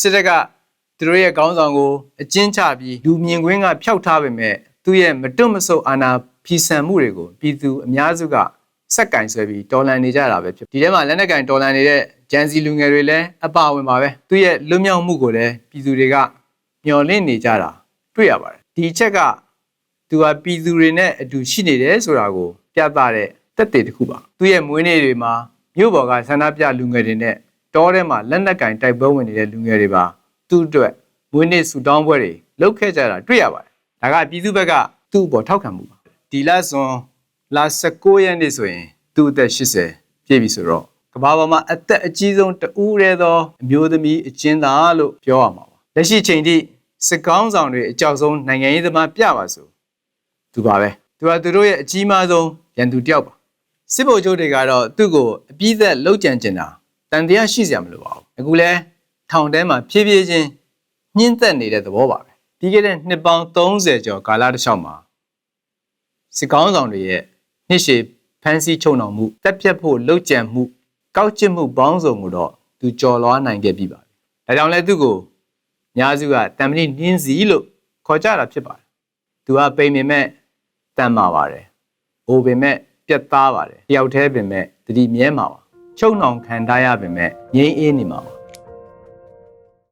စစ်တပ်ကသူတို့ရဲ့ခေါင်းဆောင်ကိုအကျဉ်းချပြီးလူမြင်ကွင်းကဖျောက်ထားပေမဲ့သူ့ရဲ့မတွတ်မဆုတ်အာဏာဖီဆန်မှုတွေကိုပြည်သူအများစုကစက်ကင်ဆွဲပြီးတော်လှန်နေကြတာပဲဖြစ်ဒီထဲမှာလက်နက်ကင်တော်လှန်နေတဲ့ဂျန်စီလူငယ်တွေလည်းအပါအဝင်ပါပဲသူ့ရဲ့လွတ်မြောက်မှုကိုလည်းပြည်သူတွေကမျှော်လင့်နေကြတာတွေ့ရပါတယ်ဒီအချက်ကသူဟာပြည်သူတွေနဲ့အတူရှိနေတယ်ဆိုတာကိုပြသတဲ့တက်တဲ့တစ်ခုပါသူ့ရဲ့မွေးနေ့တွေမှာမြို့ပေါ်ကဆန္ဒပြလူငယ်တွေနဲ့ တောထဲမှာလက်နက်ကင်တိုက်ပွဲဝင်နေတဲ့လူငယ်တွေပါသူ့အတွက်မွေးနေ့ဆူတောင်းပွဲတွေလုပ်ခဲ့ကြတာတွေ့ရပါတယ်ဒါကပြည်သူဘက်ကသူ့အပေါ်ထောက်ခံမှုပါဒီလဇွန်လ19ရက်နေ့ဆိုရင်သူ့အသက်80ပြည့်ပြီဆိုတော့ကမ္ဘာပေါ်မှာအသက်အကြီးဆုံးတဦးရဲသောအမျိုးသမီးအကျဉ်းသားလို့ပြောရမှာပါလက်ရှိချိန်ထိစစ်ကောင်းဆောင်တွေအကြောက်ဆုံးနိုင်ငံရေးသမားပြပါဆိုသူပါပဲသူကသူတို့ရဲ့အကြီးမားဆုံးရန်သူတစ်ယောက်ပါစစ်ဗိုလ်ချုပ်တွေကတော့သူ့ကိုအပြည့်သက်လှုပ်ကြံကျင်တာ တန်တရားရှိစရာမလိုပါဘူးအခုလဲထောင်ထဲမှာဖြည်းဖြည်းချင်းညှင်းသက်နေတဲ့သဘောပါပဲပြီးခဲ့တဲ့နှစ်ပေါင်း30ကျော်ကာလတစ်လျှောက်မှာစစ်ကောင်းဆောင်တွေရဲ့နှစ်ရှည်ဖမ်းဆီးချုပ်နှောင်မှုတက်ပြတ်ဖို့လှုပ်ကြံမှုကောက်ကျစ်မှုပေါင်းစုံကိုတော့သူကြော်လွားနိုင်ခဲ့ပြီပါပဲဒါကြောင့်လဲသူ့ကိုအများစုကတံမဏိနှင်းစီလို့ခေါ်ကြတာဖြစ်ပါတယ်သူကပိန်ပင်မဲ့တန်မာပါတယ်အိုပင်မဲ့ပြက်သားပါတယ်တယောက်တည်းပင်မဲ့တတိမြဲမှာပါ ချုပ်နှောင်ခံထားရပင်မဲ့ငြိမ်းအေးနေမှာပါ